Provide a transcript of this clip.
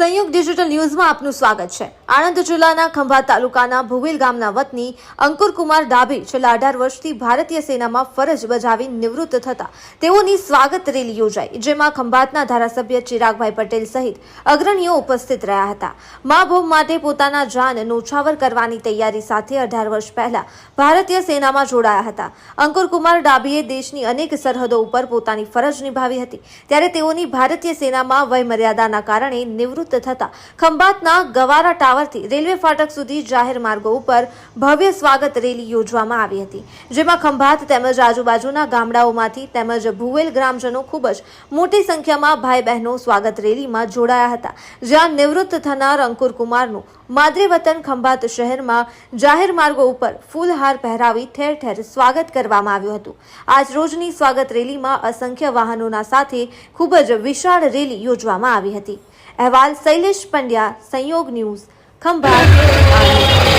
Digital ન્યૂઝમાં આપનું સ્વાગત છે. આણંદ જિલ્લાના ખંભાત તાલુકાના ભુવિલ ગામના વતની અંકુર કુમાર ડાભી છેલ્લા અઢાર વર્ષથી ભારતીય સેનામાં ફરજ બજાવી નિવૃત્ત થતા તેઓની સ્વાગત રેલી યોજાઈ, જેમાં ખંભાતના ધારાસભ્ય ચિરાગભાઈ પટેલ સહિત અગ્રણીઓ ઉપસ્થિત રહ્યા હતા. મા ભૂમ માટે પોતાના જાન નોછાવર કરવાની તૈયારી સાથે અઢાર વર્ષ પહેલા ભારતીય સેનામાં જોડાયા હતા. અંકુર કુમાર ડાભીએ દેશની અનેક સરહદો ઉપર પોતાની ફરજ નિભાવી હતી, ત્યારે તેઓની ભારતીય સેનામાં વયમર્યાદાના કારણે નિવૃત્ત થતા ખંભાતના ગવારા ટાવરથી રેલવે ફાટક સુધી જાહેર માર્ગો ઉપર ભવ્ય સ્વાગત રેલી યોજવામાં આવી હતી, જેમાં ખંભાત તેમજ આજુબાજુના ગામડાઓમાંથી તેમજ ભુવેલ ગ્રામજનો ખૂબ જ મોટી સંખ્યામાં ભાઈ બહેનો સ્વાગત રેલીમાં જોડાયા હતા, જ્યાં નિવૃત્ત થનાર અંકુર કુમારનું માદરે ખંભાત શહેરમાં જાહેર માર્ગો ઉપર ફૂલહાર પહેરાવી ઠેર ઠેર સ્વાગત કરવામાં આવ્યું હતું. આજ રોજની સ્વાગત રેલીમાં અસંખ્ય વાહનોના સાથે ખૂબ જ વિશાળ રેલી યોજવામાં આવી હતી. અહેવાલ શૈલેષ પંડ્યા સંયોગ ન્યૂઝ ખંભાત.